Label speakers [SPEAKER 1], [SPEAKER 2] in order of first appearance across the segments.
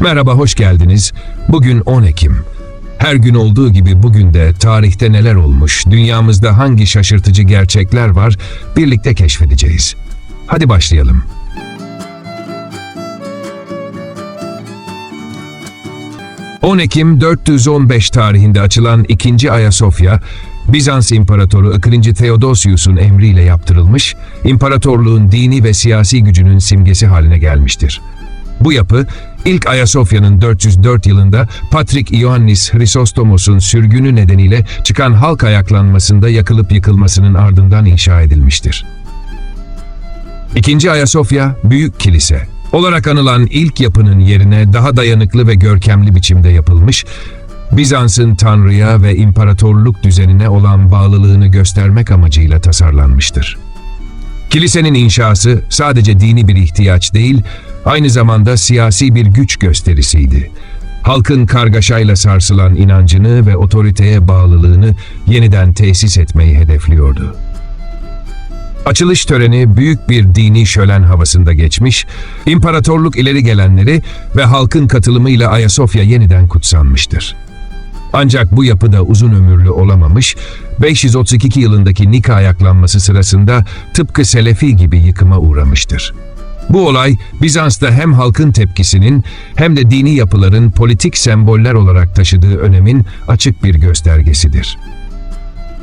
[SPEAKER 1] Merhaba, hoş geldiniz. Bugün 10 Ekim. Her gün olduğu gibi bugün de tarihte neler olmuş, dünyamızda hangi şaşırtıcı gerçekler var birlikte keşfedeceğiz. Hadi başlayalım. ...10 Ekim 415 tarihinde açılan 2. Ayasofya... ...Bizans İmparatoru 2. Theodosius'un emriyle yaptırılmış... ...imparatorluğun dini ve siyasi gücünün simgesi haline gelmiştir. Bu yapı ilk Ayasofya'nın 404 yılında Patrik Ioannis Chrysostomos'un sürgünü nedeniyle çıkan halk ayaklanmasında yakılıp yıkılmasının ardından inşa edilmiştir. İkinci Ayasofya Büyük Kilise olarak anılan ilk yapının yerine daha dayanıklı ve görkemli biçimde yapılmış, Bizans'ın Tanrı'ya ve imparatorluk düzenine olan bağlılığını göstermek amacıyla tasarlanmıştır. Kilisenin inşası sadece dini bir ihtiyaç değil, aynı zamanda siyasi bir güç gösterisiydi. Halkın kargaşayla sarsılan inancını ve otoriteye bağlılığını yeniden tesis etmeyi hedefliyordu. Açılış töreni büyük bir dini şölen havasında geçmiş, imparatorluk ileri gelenleri ve halkın katılımıyla Ayasofya yeniden kutsanmıştır. Ancak bu yapı da uzun ömürlü olamamış, 532 yılındaki Nika ayaklanması sırasında tıpkı Selefi gibi yıkıma uğramıştır. Bu olay Bizans'ta hem halkın tepkisinin hem de dini yapıların politik semboller olarak taşıdığı önemin açık bir göstergesidir.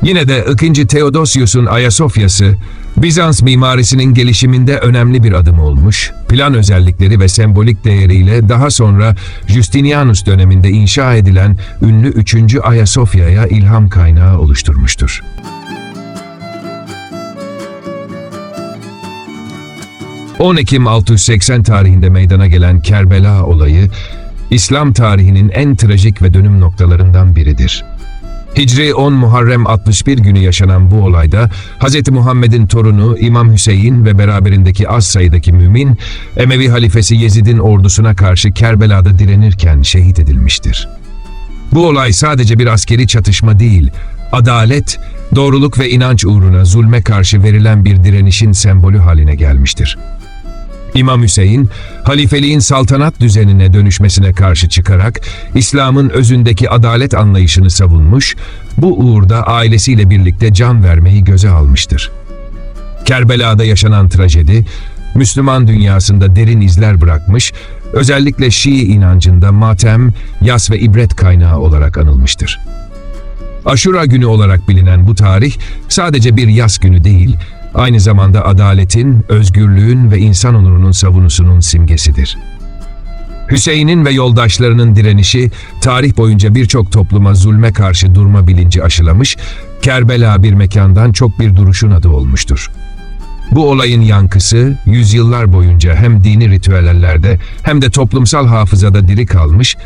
[SPEAKER 1] Yine de 2. Theodosius'un Ayasofya'sı, Bizans mimarisinin gelişiminde önemli bir adım olmuş, plan özellikleri ve sembolik değeriyle daha sonra Justinianus döneminde inşa edilen ünlü 3. Ayasofya'ya ilham kaynağı oluşturmuştur. ...10 Ekim 680 tarihinde meydana gelen Kerbela olayı... ...İslam tarihinin en trajik ve dönüm noktalarından biridir. Hicri 10 Muharrem 61 günü yaşanan bu olayda Hz. Muhammed'in torunu İmam Hüseyin ve beraberindeki az sayıdaki mümin Emevi halifesi Yezid'in ordusuna karşı Kerbela'da direnirken şehit edilmiştir. Bu olay sadece bir askeri çatışma değil, adalet, doğruluk ve inanç uğruna zulme karşı verilen bir direnişin sembolü haline gelmiştir. İmam Hüseyin, halifeliğin saltanat düzenine dönüşmesine karşı çıkarak İslam'ın özündeki adalet anlayışını savunmuş, bu uğurda ailesiyle birlikte can vermeyi göze almıştır. Kerbela'da yaşanan trajedi, Müslüman dünyasında derin izler bırakmış, özellikle Şii inancında matem, yas ve ibret kaynağı olarak anılmıştır. Aşura günü olarak bilinen bu tarih sadece bir yas günü değil, aynı zamanda adaletin, özgürlüğün ve insan onurunun savunusunun simgesidir. Hüseyin'in ve yoldaşlarının direnişi tarih boyunca birçok topluma zulme karşı durma bilinci aşılamış, Kerbela bir mekandan çok bir duruşun adı olmuştur. Bu olayın yankısı yüzyıllar boyunca hem dini ritüellerde hem de toplumsal hafızada diri kalmış,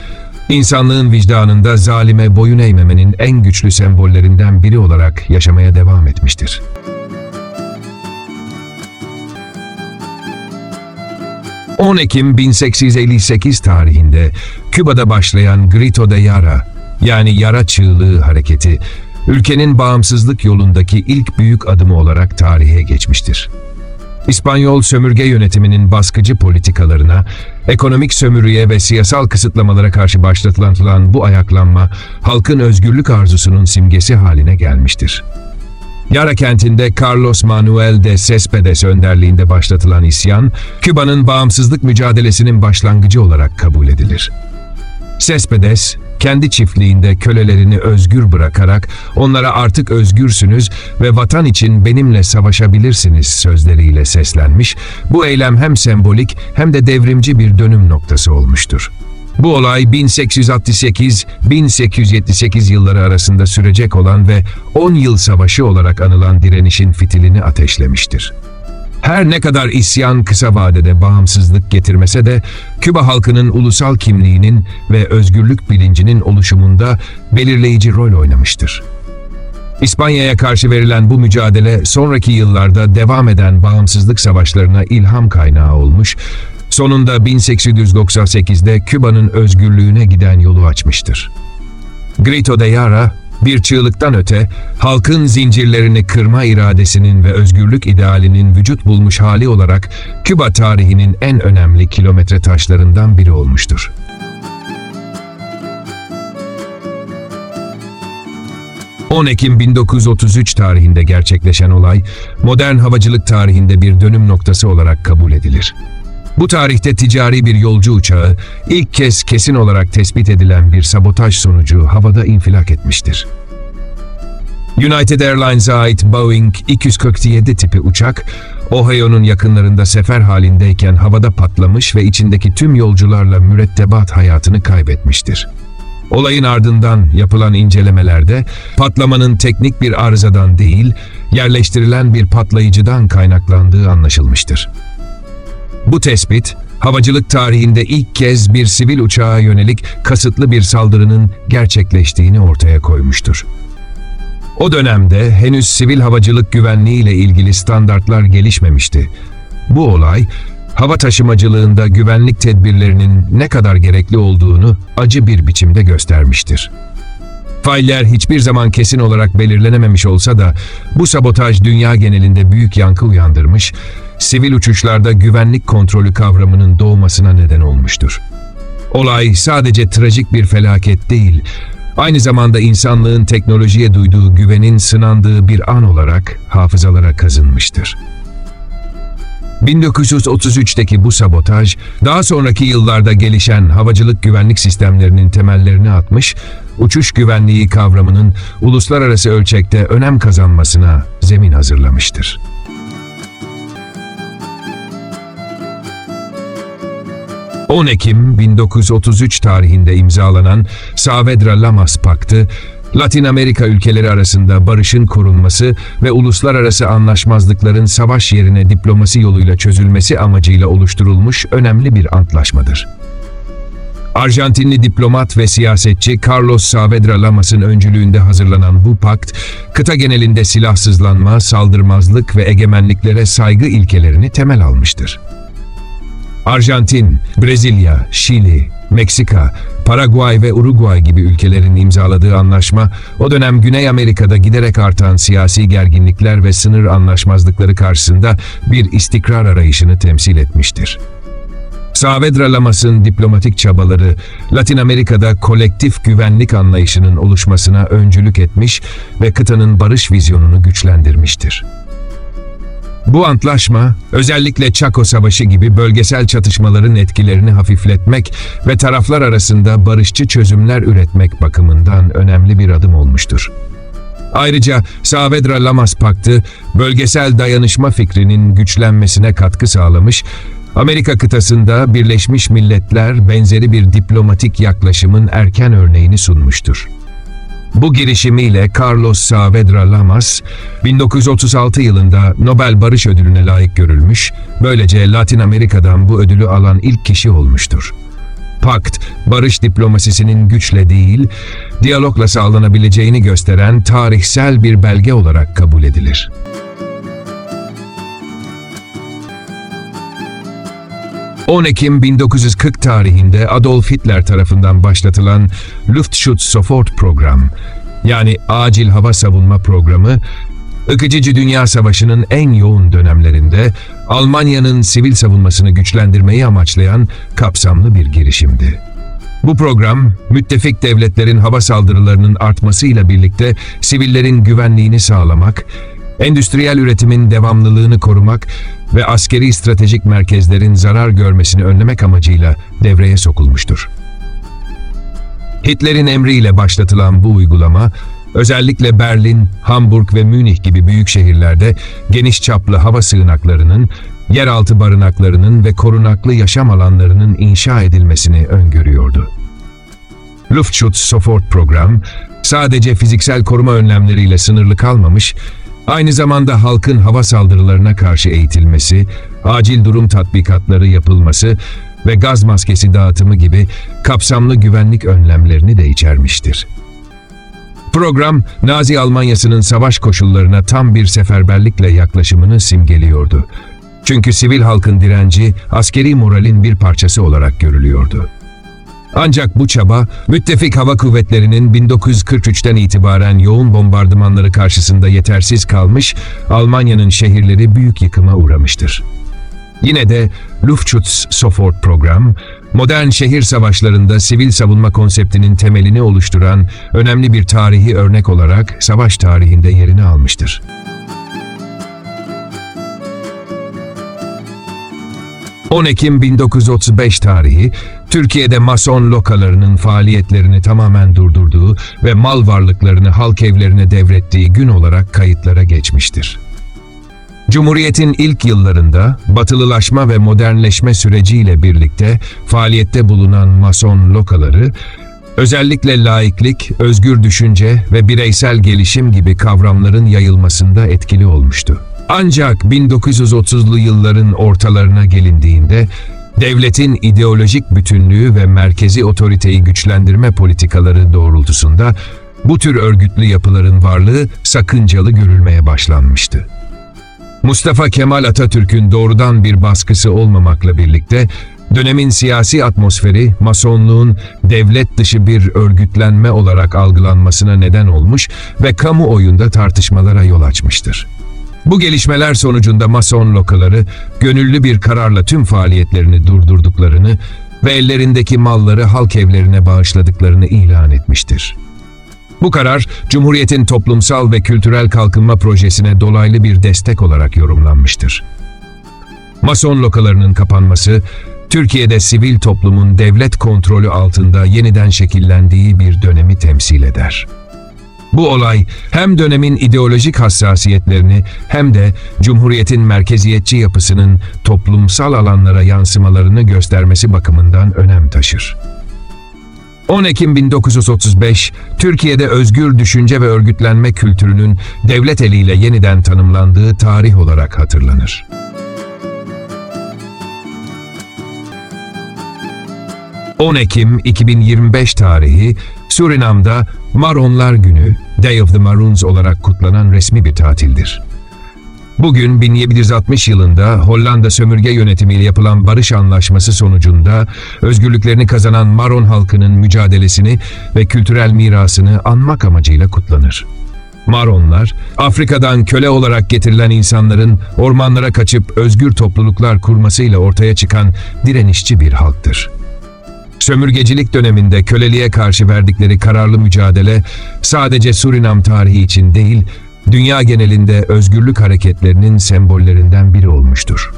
[SPEAKER 1] insanlığın vicdanında zalime boyun eğmemenin en güçlü sembollerinden biri olarak yaşamaya devam etmiştir. 10 Ekim 1858 tarihinde Küba'da başlayan Grito de Yara yani Yara Çığlığı hareketi ülkenin bağımsızlık yolundaki ilk büyük adımı olarak tarihe geçmiştir. İspanyol sömürge yönetiminin baskıcı politikalarına, ekonomik sömürüye ve siyasal kısıtlamalara karşı başlatılan bu ayaklanma halkın özgürlük arzusunun simgesi haline gelmiştir. Yara kentinde Carlos Manuel de Céspedes önderliğinde başlatılan isyan, Küba'nın bağımsızlık mücadelesinin başlangıcı olarak kabul edilir. Céspedes, kendi çiftliğinde kölelerini özgür bırakarak onlara artık özgürsünüz ve vatan için benimle savaşabilirsiniz sözleriyle seslenmiş, bu eylem hem sembolik hem de devrimci bir dönüm noktası olmuştur. Bu olay 1868-1878 yılları arasında sürecek olan ve 10 yıl savaşı olarak anılan direnişin fitilini ateşlemiştir. Her ne kadar isyan kısa vadede bağımsızlık getirmese de Küba halkının ulusal kimliğinin ve özgürlük bilincinin oluşumunda belirleyici rol oynamıştır. İspanya'ya karşı verilen bu mücadele sonraki yıllarda devam eden bağımsızlık savaşlarına ilham kaynağı olmuş, sonunda 1898'de Küba'nın özgürlüğüne giden yolu açmıştır. Grito de Yara, bir çığlıktan öte, halkın zincirlerini kırma iradesinin ve özgürlük idealinin vücut bulmuş hali olarak Küba tarihinin en önemli kilometre taşlarından biri olmuştur. ...10 Ekim 1933 tarihinde gerçekleşen olay, modern havacılık tarihinde bir dönüm noktası olarak kabul edilir. Bu tarihte ticari bir yolcu uçağı ilk kez kesin olarak tespit edilen bir sabotaj sonucu havada infilak etmiştir. United Airlines'a ait Boeing 247 tipi uçak, Ohio'nun yakınlarında sefer halindeyken havada patlamış ve içindeki tüm yolcularla mürettebat hayatını kaybetmiştir. Olayın ardından yapılan incelemelerde patlamanın teknik bir arızadan değil, yerleştirilen bir patlayıcıdan kaynaklandığı anlaşılmıştır. Bu tespit, havacılık tarihinde ilk kez bir sivil uçağa yönelik kasıtlı bir saldırının gerçekleştiğini ortaya koymuştur. O dönemde henüz sivil havacılık güvenliği ile ilgili standartlar gelişmemişti. Bu olay, hava taşımacılığında güvenlik tedbirlerinin ne kadar gerekli olduğunu acı bir biçimde göstermiştir. Failler hiçbir zaman kesin olarak belirlenememiş olsa da bu sabotaj dünya genelinde büyük yankı uyandırmış, sivil uçuşlarda güvenlik kontrolü kavramının doğmasına neden olmuştur. Olay sadece trajik bir felaket değil, aynı zamanda insanlığın teknolojiye duyduğu güvenin sınandığı bir an olarak hafızalara kazınmıştır. 1933'teki bu sabotaj, daha sonraki yıllarda gelişen havacılık güvenlik sistemlerinin temellerini atmış, uçuş güvenliği kavramının uluslararası ölçekte önem kazanmasına zemin hazırlamıştır. ...10 Ekim 1933 tarihinde imzalanan Saavedra-Lamas Paktı, Latin Amerika ülkeleri arasında barışın korunması ve uluslararası anlaşmazlıkların savaş yerine diplomasi yoluyla çözülmesi amacıyla oluşturulmuş önemli bir antlaşmadır. Arjantinli diplomat ve siyasetçi Carlos Saavedra Lamas'ın öncülüğünde hazırlanan bu pakt, kıta genelinde silahsızlanma, saldırmazlık ve egemenliklere saygı ilkelerini temel almıştır. Arjantin, Brezilya, Şili, Meksika, Paraguay ve Uruguay gibi ülkelerin imzaladığı anlaşma, o dönem Güney Amerika'da giderek artan siyasi gerginlikler ve sınır anlaşmazlıkları karşısında bir istikrar arayışını temsil etmiştir. Saavedra Lamas'ın diplomatik çabaları, Latin Amerika'da kolektif güvenlik anlayışının oluşmasına öncülük etmiş ve kıtanın barış vizyonunu güçlendirmiştir. Bu antlaşma, özellikle Chaco Savaşı gibi bölgesel çatışmaların etkilerini hafifletmek ve taraflar arasında barışçı çözümler üretmek bakımından önemli bir adım olmuştur. Ayrıca Saavedra Lamas Paktı, bölgesel dayanışma fikrinin güçlenmesine katkı sağlamış, Amerika kıtasında Birleşmiş Milletler benzeri bir diplomatik yaklaşımın erken örneğini sunmuştur. Bu girişimiyle Carlos Saavedra Lamas, 1936 yılında Nobel Barış Ödülü'ne layık görülmüş, böylece Latin Amerika'dan bu ödülü alan ilk kişi olmuştur. Pakt, barış diplomasisinin güçle değil, diyalogla sağlanabileceğini gösteren tarihsel bir belge olarak kabul edilir. 10 Ekim 1940 tarihinde Adolf Hitler tarafından başlatılan Luftschutzsofort program yani Acil Hava Savunma Programı, İkinci Dünya Savaşı'nın en yoğun dönemlerinde Almanya'nın sivil savunmasını güçlendirmeyi amaçlayan kapsamlı bir girişimdi. Bu program, müttefik devletlerin hava saldırılarının artmasıyla birlikte sivillerin güvenliğini sağlamak, endüstriyel üretimin devamlılığını korumak ve askeri stratejik merkezlerin zarar görmesini önlemek amacıyla devreye sokulmuştur. Hitler'in emriyle başlatılan bu uygulama, özellikle Berlin, Hamburg ve Münih gibi büyük şehirlerde geniş çaplı hava sığınaklarının, yeraltı barınaklarının ve korunaklı yaşam alanlarının inşa edilmesini öngörüyordu. Luftschutz Sofort program, sadece fiziksel koruma önlemleriyle sınırlı kalmamış, Aynı zamanda halkın hava saldırılarına karşı eğitilmesi, acil durum tatbikatları yapılması ve gaz maskesi dağıtımı gibi kapsamlı güvenlik önlemlerini de içermiştir. Program, Nazi Almanyası'nın savaş koşullarına tam bir seferberlikle yaklaşımını simgeliyordu. Çünkü sivil halkın direnci askeri moralin bir parçası olarak görülüyordu. Ancak bu çaba, müttefik hava kuvvetlerinin 1943'ten itibaren yoğun bombardımanları karşısında yetersiz kalmış, Almanya'nın şehirleri büyük yıkıma uğramıştır. Yine de Luftschutz Sofort program, modern şehir savaşlarında sivil savunma konseptinin temelini oluşturan önemli bir tarihi örnek olarak savaş tarihinde yerini almıştır. ...10 Ekim 1935 tarihi, Türkiye'de Mason lokalarının faaliyetlerini tamamen durdurduğu ve mal varlıklarını halk evlerine devrettiği gün olarak kayıtlara geçmiştir. Cumhuriyet'in ilk yıllarında batılılaşma ve modernleşme süreciyle birlikte faaliyette bulunan Mason lokaları, özellikle laiklik, özgür düşünce ve bireysel gelişim gibi kavramların yayılmasında etkili olmuştu. Ancak 1930'lu yılların ortalarına gelindiğinde, devletin ideolojik bütünlüğü ve merkezi otoriteyi güçlendirme politikaları doğrultusunda bu tür örgütlü yapıların varlığı sakıncalı görülmeye başlanmıştı. Mustafa Kemal Atatürk'ün doğrudan bir baskısı olmamakla birlikte dönemin siyasi atmosferi masonluğun devlet dışı bir örgütlenme olarak algılanmasına neden olmuş ve kamuoyunda tartışmalara yol açmıştır. Bu gelişmeler sonucunda mason lokaları gönüllü bir kararla tüm faaliyetlerini durdurduklarını ve ellerindeki malları halk evlerine bağışladıklarını ilan etmiştir. Bu karar, Cumhuriyet'in toplumsal ve kültürel kalkınma projesine dolaylı bir destek olarak yorumlanmıştır. Mason lokalarının kapanması, Türkiye'de sivil toplumun devlet kontrolü altında yeniden şekillendiği bir dönemi temsil eder. Bu olay hem dönemin ideolojik hassasiyetlerini hem de Cumhuriyet'in merkeziyetçi yapısının toplumsal alanlara yansımalarını göstermesi bakımından önem taşır. 10 Ekim 1935, Türkiye'de özgür düşünce ve örgütlenme kültürünün devlet eliyle yeniden tanımlandığı tarih olarak hatırlanır. ...10 Ekim 2025 tarihi Surinam'da Maronlar Günü, Day of the Maroons olarak kutlanan resmi bir tatildir. Bugün 1760 yılında Hollanda sömürge yönetimiyle yapılan barış anlaşması sonucunda özgürlüklerini kazanan Maron halkının mücadelesini ve kültürel mirasını anmak amacıyla kutlanır. Maronlar, Afrika'dan köle olarak getirilen insanların ormanlara kaçıp özgür topluluklar kurmasıyla ortaya çıkan direnişçi bir halktır. Sömürgecilik döneminde köleliğe karşı verdikleri kararlı mücadele sadece Surinam tarihi için değil, dünya genelinde özgürlük hareketlerinin sembollerinden biri olmuştur.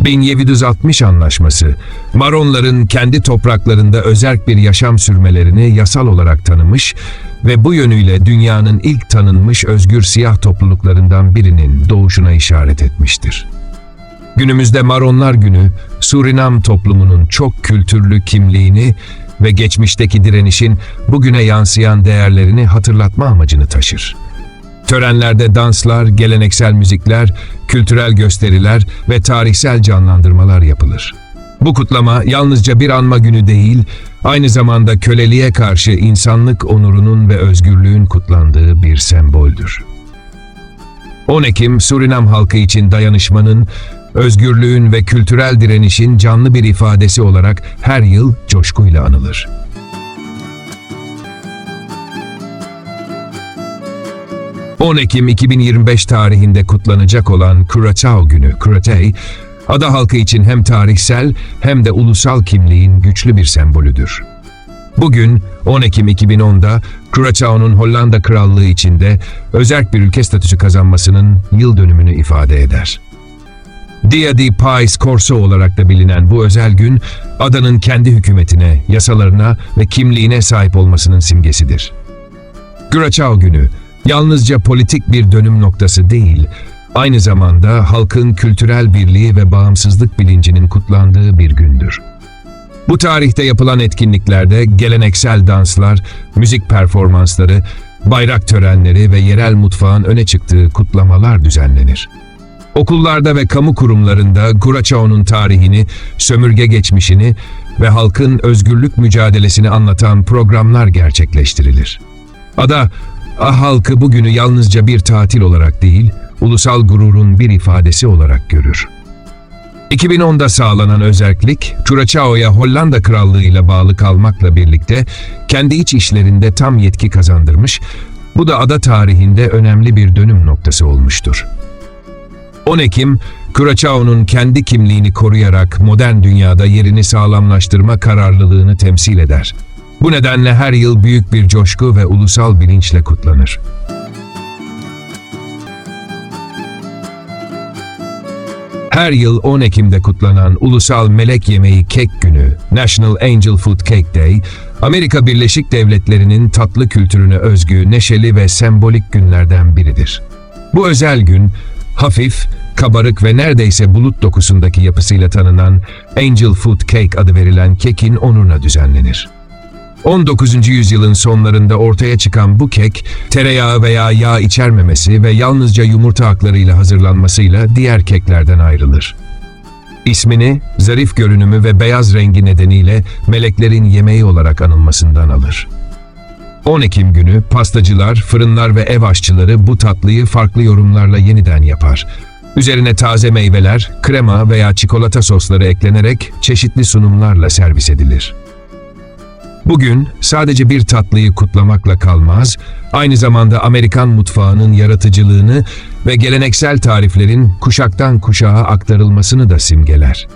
[SPEAKER 1] 1760 Anlaşması, Maronların kendi topraklarında özerk bir yaşam sürmelerini yasal olarak tanımış ve bu yönüyle dünyanın ilk tanınmış özgür siyah topluluklarından birinin doğuşuna işaret etmiştir. Günümüzde Maronlar Günü, Surinam toplumunun çok kültürlü kimliğini ve geçmişteki direnişin bugüne yansıyan değerlerini hatırlatma amacını taşır. Törenlerde danslar, geleneksel müzikler, kültürel gösteriler ve tarihsel canlandırmalar yapılır. Bu kutlama yalnızca bir anma günü değil, aynı zamanda köleliğe karşı insanlık onurunun ve özgürlüğün kutlandığı bir semboldür. 10 Ekim Surinam halkı için dayanışmanın, özgürlüğün ve kültürel direnişin canlı bir ifadesi olarak her yıl coşkuyla anılır. 10 Ekim 2025 tarihinde kutlanacak olan Curaçao Günü, Curatay, ada halkı için hem tarihsel hem de ulusal kimliğin güçlü bir sembolüdür. Bugün 10 Ekim 2010'da Curaçao'nun Hollanda Krallığı içinde özerk bir ülke statüsü kazanmasının yıl dönümünü ifade eder. Dia de Paz Corso olarak da bilinen bu özel gün, adanın kendi hükümetine, yasalarına ve kimliğine sahip olmasının simgesidir. Curaçao Günü, yalnızca politik bir dönüm noktası değil, aynı zamanda halkın kültürel birliği ve bağımsızlık bilincinin kutlandığı bir gündür. Bu tarihte yapılan etkinliklerde geleneksel danslar, müzik performansları, bayrak törenleri ve yerel mutfağın öne çıktığı kutlamalar düzenlenir. Okullarda ve kamu kurumlarında Curaçao'nun tarihini, sömürge geçmişini ve halkın özgürlük mücadelesini anlatan programlar gerçekleştirilir. Ada, ah halkı bugünü yalnızca bir tatil olarak değil, ulusal gururun bir ifadesi olarak görür. 2010'da sağlanan özellik, Curaçao'ya Hollanda Krallığı ile bağlı kalmakla birlikte kendi iç işlerinde tam yetki kazandırmış, bu da ada tarihinde önemli bir dönüm noktası olmuştur. 10 Ekim, Curaçao'nun kendi kimliğini koruyarak modern dünyada yerini sağlamlaştırma kararlılığını temsil eder. Bu nedenle her yıl büyük bir coşku ve ulusal bilinçle kutlanır. Her yıl 10 Ekim'de kutlanan Ulusal Melek Yemeği Kek Günü, National Angel Food Cake Day, Amerika Birleşik Devletleri'nin tatlı kültürüne özgü neşeli ve sembolik günlerden biridir. Bu özel gün, hafif, kabarık ve neredeyse bulut dokusundaki yapısıyla tanınan Angel Food Cake adı verilen kekin onuruna düzenlenir. 19. yüzyılın sonlarında ortaya çıkan bu kek, tereyağı veya yağ içermemesi ve yalnızca yumurta aklarıyla hazırlanmasıyla diğer keklerden ayrılır. İsmini, zarif görünümü ve beyaz rengi nedeniyle meleklerin yemeği olarak anılmasından alır. 10 Ekim günü pastacılar, fırınlar ve ev aşçıları bu tatlıyı farklı yorumlarla yeniden yapar. Üzerine taze meyveler, krema veya çikolata sosları eklenerek çeşitli sunumlarla servis edilir. Bugün sadece bir tatlıyı kutlamakla kalmaz, aynı zamanda Amerikan mutfağının yaratıcılığını ve geleneksel tariflerin kuşaktan kuşağa aktarılmasını da simgeler.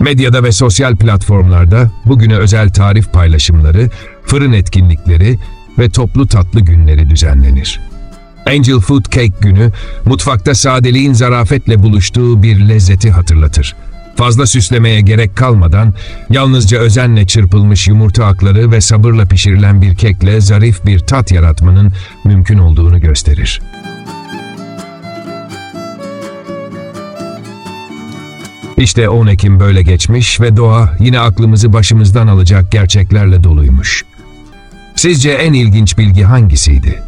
[SPEAKER 1] Medyada ve sosyal platformlarda bugüne özel tarif paylaşımları, fırın etkinlikleri ve toplu tatlı günleri düzenlenir. Angel Food Cake günü, mutfakta sadeliğin zarafetle buluştuğu bir lezzeti hatırlatır. Fazla süslemeye gerek kalmadan, yalnızca özenle çırpılmış yumurta akları ve sabırla pişirilen bir kekle zarif bir tat yaratmanın mümkün olduğunu gösterir. İşte 10 Ekim böyle geçmiş ve doğa yine aklımızı başımızdan alacak gerçeklerle doluymuş. Sizce en ilginç bilgi hangisiydi?